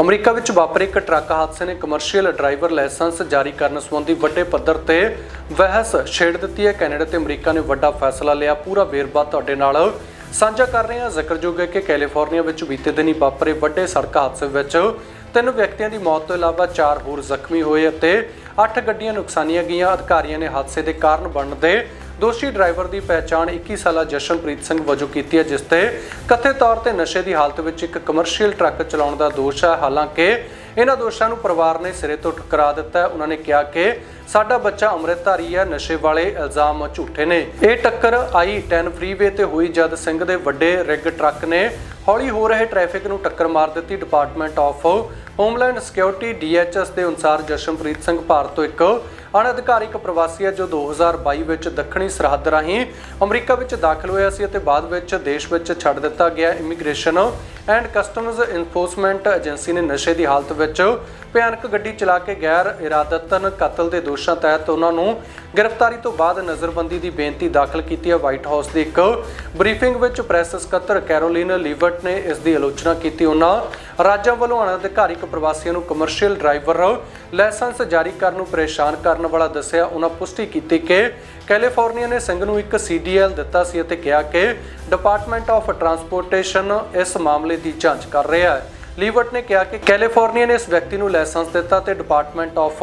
America ਵਿੱਚ ਵਾਪਰੇ ਇੱਕ ਟਰੱਕ ਹਾਦਸੇ ਨੇ ਕਮਰਸ਼ੀਅਲ ਡਰਾਈਵਰ ਲਾਇਸੈਂਸ ਜਾਰੀ ਕਰਨ ਸੰਬੰਧੀ ਵੱਡੇ ਪੱਧਰ ਤੇ ਬਹਿਸ ਛੇੜ ਦਿੱਤੀ ਹੈ। ਕੈਨੇਡਾ ਤੇ ਅਮਰੀਕਾ ਨੇ ਵੱਡਾ ਫੈਸਲਾ ਲਿਆ। ਪੂਰਾ ਵੇਰਵਾ ਤੁਹਾਡੇ ਨਾਲ ਸਾਂਝਾ ਕਰ ਰਹੇ ਹਾਂ। ਜ਼ਿਕਰਯੋਗ ਹੈ ਕਿ ਕੈਲੀਫੋਰਨੀਆ ਵਿੱਚ ਬੀਤੇ ਦਿਨੀ ਵਾਪਰੇ ਵੱਡੇ ਸੜਕ ਹਾਦਸੇ ਵਿੱਚ ਤਿੰਨ ਵਿਅਕਤੀਆਂ ਦੀ ਮੌਤ ਤੋਂ ਇਲਾਵਾ ਚਾਰ ਹੋਰ ਜ਼ਖਮੀ ਹੋਏ ਅਤੇ ਅੱਠ ਗੱਡੀਆਂ ਨੁਕਸਾਨੀਆਂ ਗਈਆਂ। ਅਧਿਕਾਰੀਆਂ ਨੇ ਹਾਦਸੇ ਦੇ ਕਾਰਨ ਬਣਨ ਦੇ ਦੋਸ਼ੀ ਡਰਾਈਵਰ ਦੀ ਪਹਿਚਾਣ 21 ਸਾਲਾ ਜਸ਼ਨਪ੍ਰੀਤ ਸਿੰਘ ਵਜੋਂ ਕੀਤੀ ਹੈ, ਜਿਸ ਤੇ ਕਥਿਤ ਤੌਰ ਤੇ ਨਸ਼ੇ ਦੀ ਹਾਲਤ ਵਿੱਚ ਇੱਕ ਕਮਰਸ਼ੀਅਲ ਟਰੱਕ ਚਲਾਉਣ ਦਾ ਦੋਸ਼ ਹੈ। ਹਾਲਾਂਕਿ, ਇਹਨਾਂ ਦੋਸ਼ਾਂ ਨੂੰ ਪਰਿਵਾਰ ਨੇ ਸਿਰੇ ਤੋਂ ਠੁਕਰਾ ਦਿੱਤਾ ਹੈ। ਉਹਨਾਂ ਨੇ ਕਿਹਾ ਕਿ ਸਾਡਾ ਬੱਚਾ ਅੰਮ੍ਰਿਤਧਾਰੀ ਹੈ, ਨਸ਼ੇ ਵਾਲੇ ਇਲਜ਼ਾਮ ਝੂਠੇ ਨੇ। ਇਹ ਟੱਕਰ ਆਈ 10 ਫਰੀਵੇ ਤੇ ਹੋਈ ਜਦ ਸਿੰਘ ਦੇ ਵੱਡੇ ਰਿਗ ਟਰੱਕ ਨੇ ਹੌਲੀ ਹੋ ਰਹੇ ਟ੍ਰੈਫਿਕ ਨੂੰ ਟੱਕਰ ਮਾਰ ਦਿੱਤੀ department of homeland security DHS ਦੇ ਅਨੁਸਾਰ ਜਸ਼ਨਪ੍ਰੀਤ ਸਿੰਘ ਭਾਰਤ ਤੋਂ ਇੱਕ ਅਣਅਧਿਕਾਰਿਕ ਪ੍ਰਵਾਸੀ ਹੈ ਜੋ 2022 ਵਿੱਚ ਦੱਖਣੀ ਸਰਹੱਦ ਰਾਹੀਂ ਅਮਰੀਕਾ ਵਿੱਚ ਦਾਖਲ ਹੋਇਆ ਸੀ ਅਤੇ ਬਾਅਦ ਵਿੱਚ ਦੇਸ਼ ਵਿੱਚ ਛੱਡ ਦਿੱਤਾ ਗਿਆ। Immigration and customs enforcement agency ਨੇ ਨਸ਼ੇ ਦੀ ਹਾਲਤ ਵਿੱਚ ਭਿਆਨਕ ਗੱਡੀ ਚਲਾ ਕੇ ਗੈਰ ਇਰਾਦਤਨ ਕਤਲ ਦੇ ਦੋਸ਼ਾਂ ਤਹਿਤ ਉਹਨਾਂ ਨੂੰ ਗ੍ਰਿਫਤਾਰੀ ਤੋਂ ਬਾਅਦ ਨਜ਼ਰਬੰਦੀ ਦੀ ਬੇਨਤੀ ਦਾਖਲ ਕੀਤੀ ਹੈ। ਵਾਈਟ ਹਾਊਸ ਦੀ ਇੱਕ ਬਰੀਫਿੰਗ ਵਿੱਚ ਪ੍ਰੈਸ ਸਕੱਤਰ ਕੈਰੋਲਿਨ ਲੀਵਰਟ ਨੇ ਇਸ ਦੀ ਆਲੋਚਨਾ ਕੀਤੀ। ਉਹਨਾਂ ਰਾਜਾਂ ਵੱਲੋਂ ਅਣਅਧਿਕਾਰਿਕ ਪ੍ਰਵਾਸੀਆਂ ਨੂੰ ਕਮਰਸ਼ੀਅਲ ਡਰਾਈਵਰ ਲਾਇਸੈਂਸ ਜਾਰੀ ਕਰਨ ਨੂੰ ਪਰੇਸ਼ਾਨ ਕਰਨ ਵਾਲਾ ਦੱਸਿਆ। ਉਹਨਾਂ ਪੁਸ਼ਟੀ ਕੀਤੀ ਕਿ ਕੈਲੀਫੋਰਨੀਆ ਨੇ ਸਿੰਘ ਨੂੰ ਇੱਕ ਸੀਡੀਐਲ ਦਿੱਤਾ ਸੀ ਅਤੇ ਕਿਹਾ ਕਿ ਡਿਪਾਰਟਮੈਂਟ ਆਫ ਟਰਾਂਸਪੋਰਟੇਸ਼ਨ ਇਸ ਮਾਮਲੇ ਦੀ ਜਾਂਚ ਕਰ ਰਿਹਾ ਹੈ। ਲੀਵਰਟ ਨੇ ਕਿਹਾ ਕਿ ਕੈਲੀਫੋਰਨੀਆ ਨੇ ਇਸ ਵਿਅਕਤੀ ਨੂੰ ਲਾਇਸੈਂਸ ਦਿੱਤਾ ਤੇ ਡਿਪਾਰਟਮੈਂਟ ਆਫ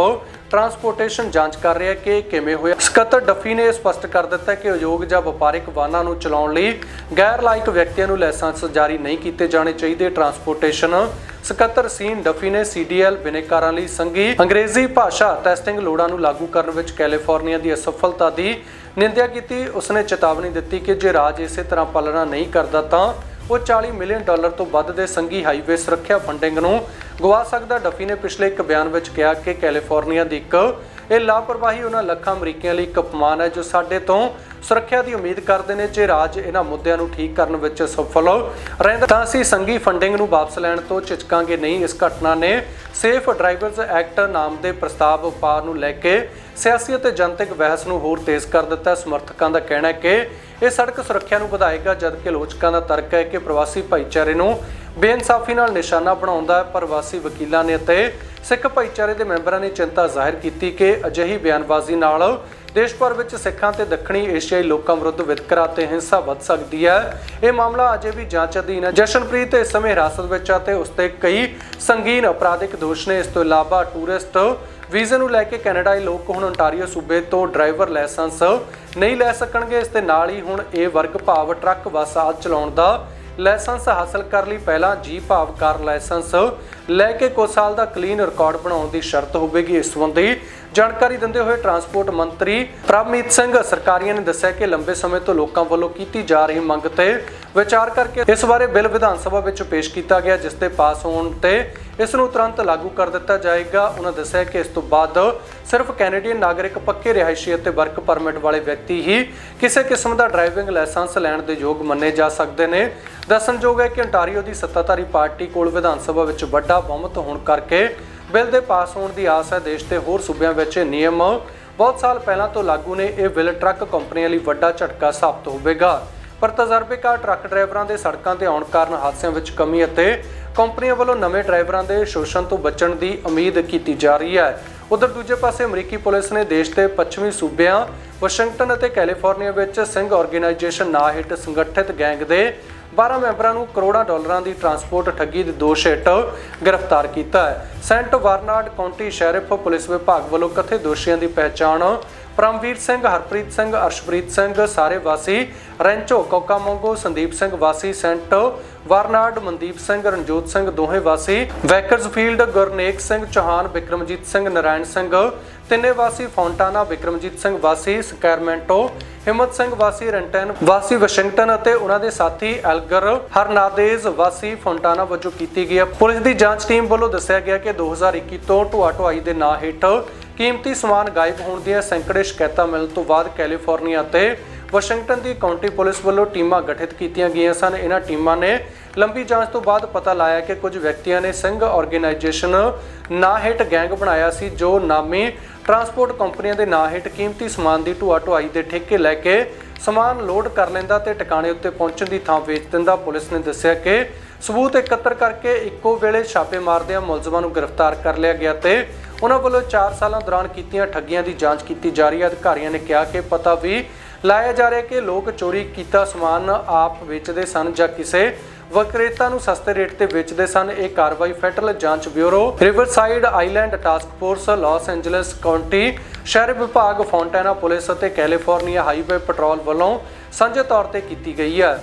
ਟਰਾਂਸਪੋਰਟੇਸ਼ਨ ਜਾਂਚ ਕਰ ਰਿਹਾ ਹੈ ਕਿ ਕਿਵੇਂ ਹੋਇਆ। ਸਕੱਤਰ ਡੱਫੀ ਨੇ ਸਪਸ਼ਟ ਕਰ ਦਿੱਤਾ ਕਿ ਉਦਯੋਗ ਜਾਂ ਵਪਾਰਿਕ ਵਾਹਨਾਂ ਨੂੰ ਚਲਾਉਣ ਲਈ ਗੈਰ ਲਾਇਕ ਵਿਅਕਤੀਆਂ ਨੂੰ ਲਾਇਸੈਂਸ ਜਾਰੀ ਨਹੀਂ ਕੀਤੇ ਜਾਣੇ ਚਾਹੀਦੇ। ਟਰਾਂਸਪੋਰਟੇਸ਼ਨ ਸਕੱਤਰ ਸੀਨ ਡਫੀ ਨੇ ਸੀਡੀਐਲ ਬਿਨੇਕਾਰਾਂ ਲਈ ਸੰਘੀ ਅੰਗਰੇਜ਼ੀ ਭਾਸ਼ਾ ਟੈਸਟਿੰਗ ਲੋੜਾਂ ਨੂੰ ਲਾਗੂ ਕਰਨ ਵਿੱਚ ਕੈਲੀਫੋਰਨੀਆ ਦੀ ਅਸਫਲਤਾ ਦੀ ਨਿੰਦਿਆ ਕੀਤੀ। ਉਸਨੇ ਚੇਤਾਵਨੀ ਦਿੱਤੀ ਕਿ ਜੇ ਰਾਜ ਇਸੇ ਤਰ੍ਹਾਂ ਪਾਲਣਾ ਨਹੀਂ ਕਰਦਾ ਤਾਂ ਉਹ 40 ਮਿਲੀਅਨ ਡਾਲਰ ਤੋਂ ਵੱਧ ਦੇ ਸੰਘੀ ਹਾਈਵੇ ਸੁਰੱਖਿਆ ਫੰਡਿੰਗ ਨੂੰ ਗਵਾ ਸਕਦਾ ਡਫੀ ਨੇ ਪਿਛਲੇ ਇੱਕ ਬਿਆਨ ਵਿੱਚ ਕਿਹਾ ਕਿ ਕੈਲੀਫੋਰਨੀਆ ਦੀ ਇੱਕ ਇਹ ਲਾਪਰਵਾਹੀ ਉਹਨਾਂ ਲੱਖਾਂ ਅਮਰੀਕੀਆਂ ਲਈ ਇੱਕ ਅਪਮਾਨ ਹੈ ਜੋ ਸਾਡੇ ਤੋਂ ਸੁਰੱਖਿਆ ਦੀ ਉਮੀਦ ਕਰਦੇ ਨੇ ਜੇ ਰਾਜ ਇਹਨਾਂ ਮੁੱਦਿਆਂ ਨੂੰ ਠੀਕ ਕਰਨ ਵਿੱਚ ਸਫਲ ਰਹਿੰਦਾ ਤਾਂ ਅਸੀਂ ਸੰਘੀ ਫੰਡਿੰਗ ਨੂੰ ਵਾਪਸ ਲੈਣ ਤੋਂ ਝਿਜਕਾਂਗੇ ਨਹੀਂ। ਇਸ ਘਟਨਾ ਨੇ ਸੇਫ ਡਰਾਈਵਰਸ ਐਕਟ ਨਾਮ ਦੇ ਪ੍ਰਸਤਾਵ ਵਪਾਰ ਨੂੰ ਲੈ ਕੇ ਸਿਆਸੀ ਅਤੇ ਜਨਤਕ ਬਹਿਸ ਨੂੰ ਹੋਰ ਤੇਜ਼ ਕਰ ਦਿੱਤਾ। ਸਮਰਥਕਾਂ ਦਾ ਕਹਿਣਾ ਹੈ ਕਿ ਇਹ ਸੜਕ ਸੁਰੱਖਿਆ ਨੂੰ ਵਧਾਏਗਾ, ਜਦਕਿ ਆਲੋਚਕਾਂ ਦਾ ਤਰਕ ਹੈ ਕਿ ਪ੍ਰਵਾਸੀ ਭਾਈਚਾਰੇ ਨੂੰ ਬੇਇਨਸਾਫੀ ਨਾਲ ਨਿਸ਼ਾਨਾ ਬਣਾਉਂਦਾ ਹੈ ਪ੍ਰਵਾਸੀ ਵਕੀਲਾਂ ਨੇ ਅਤੇ ਸਿੱਖ ਭਾਈਚਾਰੇ ਦੇ ਮੈਂਬਰਾਂ ਨੇ ਚਿੰਤਾ ਜ਼ਾਹਿਰ ਕੀਤੀ ਕਿ ਅਜਿਹੀ ਬਿਆਨਬਾਜ਼ੀ ਨਾਲ ਦੇਸ਼ ਭਰ ਵਿੱਚ ਸਿੱਖਾਂ ਤੇ ਦੱਖਣੀ ਏਸ਼ੀਆਈ ਲੋਕਾਂ ਵਿਰੁੱਧ ਵਿਤਕਰਾ ਤੇ ਹਿੰਸਾ ਵੱਧ ਸਕਦੀ ਹੈ। ਇਹ ਮਾਮਲਾ ਅਜੇ ਵੀ ਜਾਂਚ ਅਧੀਨ ਹੈ। ਜਸ਼ਨਪ੍ਰੀਤ ਇਸ ਸਮੇਂ ਹਿਰਾਸਤ ਵਿੱਚ ਹੈ ਤੇ ਉਸ ਤੇ ਕਈ ਸੰਗੀਨ ਅਪਰਾਧਿਕ ਦੋਸ਼ ਨੇ। ਇਸ ਤੋਂ ਇਲਾਵਾ ਟੂਰਿਸਟ ਵੀਜ਼ੇ ਨੂੰ ਲੈ ਕੇ ਕੈਨੇਡਾਈ ਲੋਕ ਹੁਣ ਓਨਟਾਰੀਓ ਸੂਬੇ ਤੋਂ ਡਰਾਈਵਰ ਲਾਇਸੈਂਸ ਨਹੀਂ ਲੈ ਸਕਣਗੇ। ਇਸ ਦੇ ਨਾਲ ਹੀ ਹੁਣ ਇਹ ਵਰਗ ਭਾਵ ਟਰੱਕ ਬੱਸ ਆਦਿ ਚਲਾਉਣ ਦਾ ਲਾਇਸੈਂਸ ਹਾਸਲ ਕਰਨ ਲਈ। ਪਹਿਲਾਂ ਜੀ ਭਾਵ ਕਾਰ ਲਾਇਸੈਂਸ। ਲੈ ਕੇ ਕੁਝ ਸਾਲ ਦਾ ਕਲੀਨ ਰਿਕਾਰਡ ਬਣਾਉਣ ਦੀ ਸ਼ਰਤ ਹੋਵੇਗੀ। ਇਸ ਸੰਬੰਧੀ ਜਾਣਕਾਰੀ ਦਿੰਦੇ ਹੋਏ ਟਰਾਂਸਪੋਰਟ ਮੰਤਰੀ ਪ੍ਰਭਮੀਤ ਸਿੰਘ ਸਰਕਾਰੀਆ ਨੇ ਦੱਸਿਆ ਕਿ ਲੰਬੇ ਸਮੇਂ ਤੋਂ ਲੋਕਾਂ ਵੱਲੋਂ ਕੀਤੀ ਜਾ ਰਹੀ ਮੰਗ ਤੇ ਵਿਚਾਰ ਕਰਕੇ ਇਸ ਬਾਰੇ ਬਿੱਲ ਵਿਧਾਨ ਸਭਾ ਵਿੱਚ ਪੇਸ਼ ਕੀਤਾ ਗਿਆ, ਜਿਸ ਤੇ ਪਾਸ ਹੋਣ ਤੇ ਇਸ ਨੂੰ ਤੁਰੰਤ ਲਾਗੂ ਕਰ ਦਿੱਤਾ ਜਾਏਗਾ। ਉਹਨਾਂ ਦੱਸਿਆ ਕਿ ਇਸ ਤੋਂ ਬਾਅਦ ਸਿਰਫ ਕੈਨੇਡੀਅਨ ਨਾਗਰਿਕ, ਪੱਕੇ ਰਿਹਾਇਸ਼ੀ ਅਤੇ ਵਰਕ ਪਰਮਿਟ ਵਾਲੇ ਵਿਅਕਤੀ ਹੀ ਕਿਸੇ ਕਿਸਮ ਦਾ ਡਰਾਈਵਿੰਗ ਲਾਇਸੈਂਸ ਲੈਣ ਦੇ ਯੋਗ ਮੰਨੇ ਜਾ ਸਕਦੇ ਨੇ। ਦੱਸਣਯੋਗ ਹੈ ਕਿ ਅੰਟਾਰੀਓ ਦੀ ਸੱਤਾਧਾਰੀ ਪਾਰਟੀ ਕੋਲ ਵਿਧਾਨ ਸਭਾ ਵਿੱਚ ਵੱਡਾ ਬਹੁਮਤ ਹੋਣ ਕਰਕੇ ਬਿੱਲ ਦੇ ਪਾਸ ਹੋਣ ਦੀ ਆਸ ਹੈ। ਦੇਸ਼ ਦੇ ਹੋਰ ਸੂਬਿਆਂ ਵਿੱਚ ਨਿਯਮ ਬਹੁਤ ਸਾਲ ਪਹਿਲਾਂ ਤੋਂ ਲਾਗੂ ਨੇ। ਇਹ ਬਿੱਲ ਟਰੱਕ ਕੰਪਨੀਆਂ ਲਈ ਵੱਡਾ ਝਟਕਾ ਸਾਬਤ ਹੋਵੇਗਾ। ਪਰ ਤਜਰਬੇਕਾਰ ਟਰੱਕ ਡਰਾਈਵਰਾਂ ਦੇ ਸੜਕਾਂ ਤੇ ਆਉਣ ਕਾਰਨ ਹਾਦਸਿਆਂ ਵਿੱਚ ਕਮੀ ਅਤੇ ਕੰਪਨੀਆਂ ਵੱਲੋਂ ਨਵੇਂ ਡਰਾਈਵਰਾਂ ਦੇ ਸ਼ੋਸ਼ਣ ਤੋਂ ਬਚਣ ਦੀ ਉਮੀਦ ਕੀਤੀ ਜਾ ਰਹੀ ਹੈ। ਉਧਰ ਦੂਜੇ ਪਾਸੇ ਅਮਰੀਕੀ ਪੁਲਿਸ ਨੇ ਦੇਸ਼ ਦੇ ਪੱਛਮੀ ਸੂਬਿਆਂ, ਵਾਸ਼ਿੰਗਟਨ ਅਤੇ ਕੈਲੀਫੋਰਨੀਆ ਵਿੱਚ ਸਿੰਘ ਆਰਗੇਨਾਈਜੇਸ਼ਨ ਨਾਂ ਹੇਠ ਸੰਗਠਿਤ ਗੈਂਗ ਦੇ 12 ਮੈਂਬਰਾਂ ਨੂੰ ਕਰੋੜਾਂ ਡਾਲਰਾਂ ਦੀ ਟਰਾਂਸਪੋਰਟ ਠੱਗੀ ਦੇ ਦੋਸ਼ ਹੇਠ ਗ੍ਰਿਫਤਾਰ ਕੀਤਾ ਹੈ। San Bernardino county sheriff police ਵਿਭਾਗ ਵੱਲੋਂ ਕਥਿਤ ਦੋਸ਼ੀਆਂ ਦੀ ਪਹਿਚਾਣ ਪਰਮਵੀਰ ਸਿੰਘ, ਹਰਪ੍ਰੀਤ ਸਿੰਘ, ਅਰਸ਼ਪ੍ਰੀਤ ਸਿੰਘ, ਸਾਰੇ ਵਾਸੀ ਰੈਂਚੋ ਕੋਕਾਮੋਂਗੋ ਸੰਦੀਪ ਸਿੰਘ ਵਾਸੀ, ਸੈਂਟ ਵਾਰਨਾਰਡ ਮਨਦੀਪ ਸਿੰਘ, ਰਣਜੋਤ ਸਿੰਘ ਦੋਹੇ ਵਾਸੀ ਵੈਕਰਸਫੀਲਡ ਗੁਰਨੇਕ ਸਿੰਘ ਚੌਹਾਨ ਵਿਕਰਮਜੀਤ ਸਿੰਘ, ਨਰਾਇਣ ਸਿੰਘ, ਤਿੰਨੇ ਵਾਸੀ ਫੌਂਟਾਨਾ ਵਿਕਰਮਜੀਤ ਸਿੰਘ ਵਾਸੀ, ਸਕੈਰਮੈਂਟੋ, ਹਿੰਮਤ ਸਿੰਘ ਵਾਸੀ, ਰੈਂਟਨ ਵਾਸੀ, ਵਾਸ਼ਿੰਗਟਨ ਅਤੇ ਉਹਨਾਂ ਦੇ ਸਾਥੀ ਐਲਗਰ ਹਰਨਾਦੇਜ਼ ਵਾਸੀ ਫੌਂਟਾਨਾ ਵਜੋਂ ਕੀਤੀ ਗਈ ਹੈ। ਪੁਲਿਸ ਦੀ ਜਾਂਚ ਟੀਮ ਵੱਲੋਂ ਦੱਸਿਆ ਗਿਆ ਕਿ 2021 ਤੋਂ ਢੋਆ ਢੁਆਈ ਦੇ ਨਾਂ ਹੇਠ ਕੀਮਤੀ ਸਮਾਨ ਗਾਇਬ ਹੋਣ ਦੀਆਂ ਸੈਂਕੜੇ ਸ਼ਿਕਾਇਤਾਂ ਮਿਲਣ ਤੋਂ ਬਾਅਦ ਕੈਲੀਫੋਰਨੀਆ ਤੇ ਵਾਸ਼ਿੰਗਟਨ ਦੀ ਕਾਉਂਟੀ ਪੁਲਿਸ ਵੱਲੋਂ ਟੀਮਾਂ ਗਠਿਤ ਕੀਤੀਆਂ ਗਈਆਂ ਸਨ। ਇਹਨਾਂ ਟੀਮਾਂ ਨੇ ਲੰਬੀ ਜਾਂਚ ਤੋਂ ਬਾਅਦ ਪਤਾ ਲਾਇਆ ਕਿ ਕੁਝ ਵਿਅਕਤੀਆਂ ਨੇ ਸਿੰਘ ਆਰਗੇਨਾਈਜੇਸ਼ਨ ਨਾਂ ਹੇਠ ਗੈਂਗ ਬਣਾਇਆ ਸੀ, ਜੋ ਨਾਮੀ ਟਰਾਂਸਪੋਰਟ ਕੰਪਨੀਆਂ ਦੇ ਨਾਂ ਹੇਠ ਕੀਮਤੀ ਸਮਾਨ ਦੀ ਢੁਆ ਢੁਆਈ ਦੇ ਠੇਕੇ ਲੈ ਕੇ ਸਮਾਨ ਲੋਡ ਕਰ ਲੈਂਦਾ ਤੇ ਟਿਕਾਣੇ ਉੱਤੇ ਪਹੁੰਚਣ ਦੀ ਥਾਂ ਵੇਚ ਦਿੰਦਾ। ਪੁਲਿਸ ਨੇ ਦੱਸਿਆ ਕਿ ਸਬੂਤ ਇਕੱਤਰ ਕਰਕੇ ਇੱਕੋ ਵੇਲੇ ਛਾਪੇ ਮਾਰਦਿਆਂ ਮੁਲਜ਼ਮਾਂ ਨੂੰ ਗ੍ਰਿਫਤਾਰ ਕਰ ਲਿਆ ਗਿਆ ਤੇ ਉਹਨਾਂ ਵੱਲੋਂ 4 ਸਾਲਾਂ ਦੌਰਾਨ ਕੀਤੀਆਂ ਠੱਗੀਆਂ ਦੀ ਜਾਂਚ ਕੀਤੀ ਜਾ ਰਹੀ ਹੈ। ਅਧਿਕਾਰੀਆਂ ਨੇ ਕਿਹਾ ਕਿ ਪਤਾ ਵੀ ਲਾਇਆ ਜਾ ਰਿਹਾ ਕਿ ਲੋਕ ਚੋਰੀ ਕੀਤਾ ਸਮਾਨ ਆਪ ਵੇਚਦੇ ਸਨ ਜਾਂ ਕਿਸੇ ਵਕਰੇਤਾ ਨੂੰ ਸਸਤੇ ਰੇਟ ਤੇ ਵੇਚਦੇ ਸਨ। ਇਹ ਕਾਰਵਾਈ ਫੈਡਰਲ ਜਾਂਚ bureau, Riverside island task force, Los Angeles county, ਸ਼ਹਿਰ ਵਿਭਾਗ, ਫੌਂਟੈਨਾ ਪੁਲਿਸ ਅਤੇ ਕੈਲੀਫੋਰਨੀਆ ਹਾਈਵੇ ਪੈਟਰੋਲ ਵੱਲੋਂ ਸਾਂਝੇ ਤੌਰ ਤੇ ਕੀਤੀ ਗਈ ਹੈ।